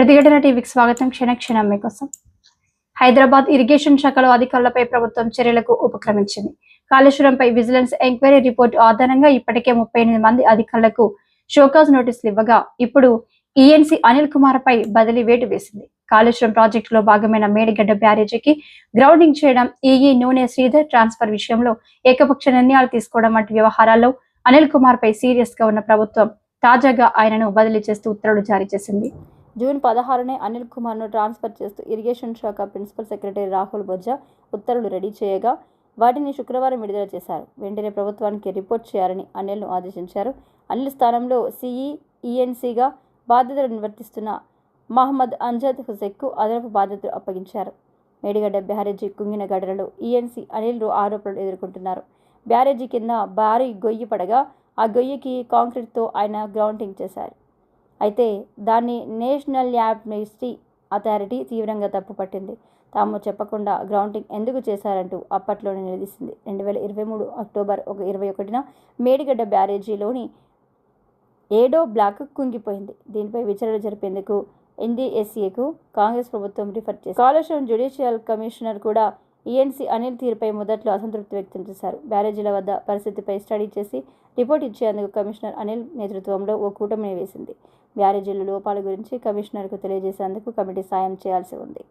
ప్రతిఘటన టీవీకి స్వాగతం. క్షణ క్షణం మీకోసం. హైదరాబాద్ ఇరిగేషన్ శాఖలో అధికారులపై ప్రభుత్వం చర్యలకు ఉపక్రమించింది. కాళేశ్వరంపై విజిలెన్స్ ఎంక్వైరీ రిపోర్టు ఆధారంగా ఇప్పటికే ముప్పై ఎనిమిది మంది అధికారులకు షోకాజ్ నోటీసులు ఇవ్వగా ఇప్పుడు ఈఎన్సీ అనిల్ కుమార్ పై బదిలీ వేటు వేసింది. కాళేశ్వరం ప్రాజెక్టులో భాగమైన మేడిగడ్డ బ్యారేజీకి గ్రౌండింగ్ చేయడం ఈఈ నూనె శ్రీధర్ ట్రాన్స్ఫర్ విషయంలో ఏకపక్ష నిర్ణయాలు తీసుకోవడం వంటి వ్యవహారాల్లో అనిల్ కుమార్ పై సీరియస్గా ఉన్న ప్రభుత్వం తాజాగా ఆయనను బదిలీ చేస్తూ ఉత్తర్వులు జారీ చేసింది. జూన్ పదహారునే అనిల్ కుమార్ను ట్రాన్స్ఫర్ చేస్తూ ఇరిగేషన్ శాఖ ప్రిన్సిపల్ సెక్రటరీ రాహుల్ బొజ్జా ఉత్తర్వులు రెడీ చేయగా వాటిని శుక్రవారం విడుదల చేశారు. వెంటనే ప్రభుత్వానికి రిపోర్ట్ చేయాలని అనిల్ను ఆదేశించారు. అనిల్ స్థానంలో సిఈ ఈఎన్సీగా బాధ్యతలు నిర్వర్తిస్తున్న మహమ్మద్ అంజద్ హుసెక్కు అదనపు బాధ్యతలు అప్పగించారు. మేడిగడ్డ బ్యారేజీ కుంగిన గడలలో ఈఎన్సీ అనిల్ ఆరోపణలు ఎదుర్కొంటున్నారు. బ్యారేజీ కింద భారీ గొయ్యి పడగా ఆ గొయ్యికి కాంక్రీట్తో ఆయన గ్రౌండింగ్ చేశారు. అయితే దాన్ని నేషనల్ యామ్నిస్టీ అథారిటీ తీవ్రంగా తప్పుపట్టింది తాము చెప్పకుండా గ్రౌండింగ్ ఎందుకు చేశారంటూ అప్పట్లోనే నిలదీసింది. రెండు వేల ఇరవై మూడు అక్టోబర్ ఒక ఇరవై ఒకటిన మేడిగడ్డ బ్యారేజీలోని ఏడో బ్లాక్ కుంగిపోయింది. దీనిపై విచారణ జరిపేందుకు ఎన్డీఎస్ఏకు కాంగ్రెస్ ప్రభుత్వం రిఫర్ చేసింది. స్కాలర్షిప్ జ్యుడిషియల్ కమిషనర్ కూడా ఈఎన్సీ అనిల్ తీరుపై మొదట్లో అసంతృప్తి వ్యక్తం చేశారు. బ్యారేజీల వద్ద పరిస్థితిపై స్టడీ చేసి రిపోర్ట్ ఇచ్చేందుకు కమిషనర్ అనిల్ నేతృత్వంలో ఓ కూటమిని వేసింది. బ్యారేజీల లోపాల గురించి కమిషనర్కు తెలియజేసేందుకు కమిటీ సాయం చేయాల్సి ఉంది.